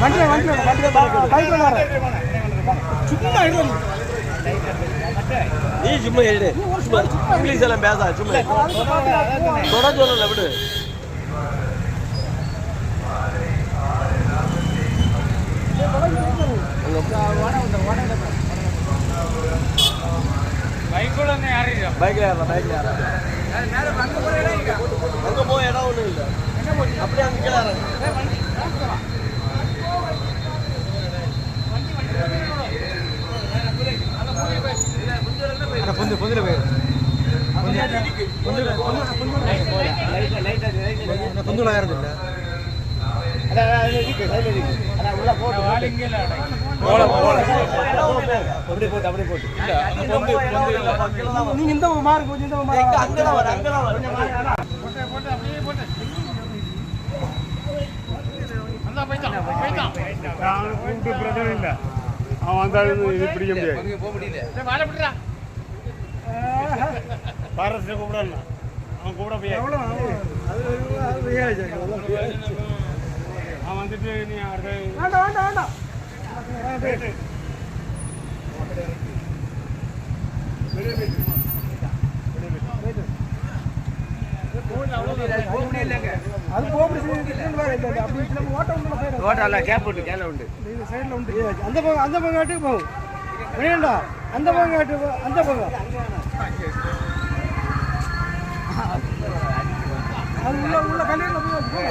வண்டியில் வண்டியில் வண்டியில் பைக்கில் வர சும்மா இடம் நீ சும்மா எழுடு. சும்மா. இங்கிலீஷ் எல்லாம் பேசா சும்மா தொட சொல்லல விடு. பைக்ல ஏறலாம் பைக்ல ஏறலாம். போய் இடம் ஒன்றும் இல்லை. அப்படியே அங்க கீழே இறங்கு. பொந்து பொந்துல நீங்க இந்த மாறு கொஞ்சம் இந்த பக்கம் எங்க மாறு அங்கதான் வர வர கூப்பிட்டு பிரச்சனை இல்லை. அவன் வந்தாலும் இது பிடிக்க முடியாது பாரஸ்ல கூப்பிடலாம் அவன் கூப்பிட போய் அவன் வந்துட்டு நீ அடுத்த வேண்டாம் வேண்டாம் வேண்டாம். அது போக முடியாது அப்படி நம்ம ஓட்ட உள்ள போயிடும் ஓட்டால கேப் உண்டு கேல உண்டு சைடில் உண்டு அந்த பக்கம் அந்த பக்கம் காட்டுக்கு போகும் வேண்டா அந்த பக்கம் காட்டு அந்த பக்கம் அது உள்ள உள்ள கல்யாணம் போய்